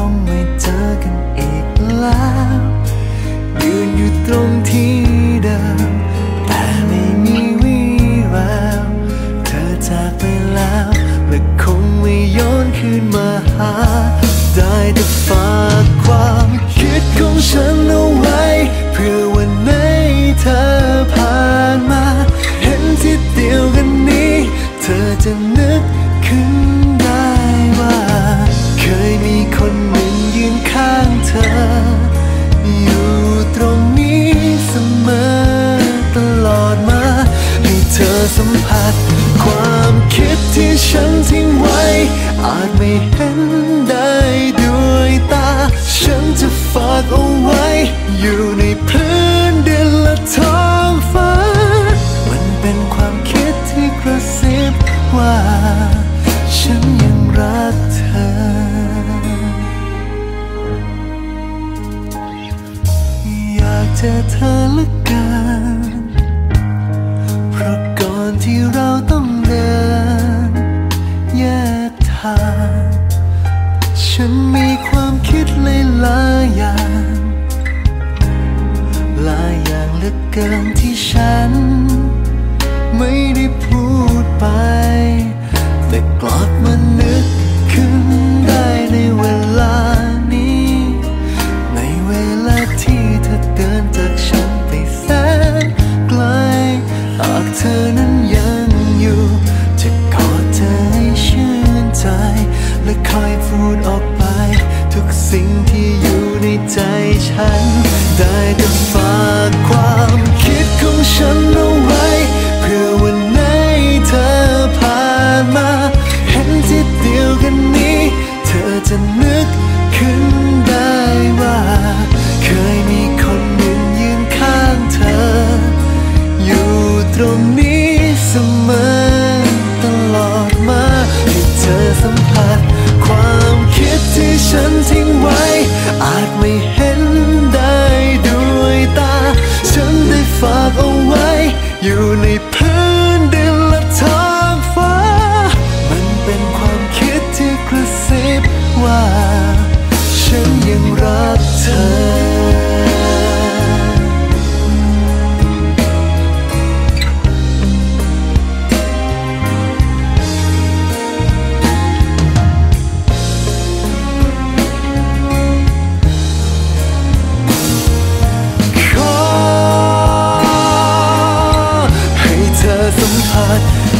จริ นได้ด้วยตา ฉันจะฝากเอาไว้ อยู่ในพื้นดินและท้องฟ้า มันเป็นความคิดที่กระซิบว่า ฉันยังรักเธอ อยากเจอเธอลือเกินเพราะก่อนที่เรา และคอยพูดออกไป ทุกสิ่งที่อยู่ในใจฉัน ได้แต่ฝากความคิดของฉันเอาไว้ เพื่อวันไหนเธอผ่านมา เห็นที่เดียวกันนี้ เธอจะนึกขึ้นได้ว่า เคยมีคนหนึ่งยืนข้างเธอ อยู่ตรงนี้เสมอ ไม่เห็นได้ด้วยตา ฉันได้ฝากเอาไว้อยู่ในพื้น อ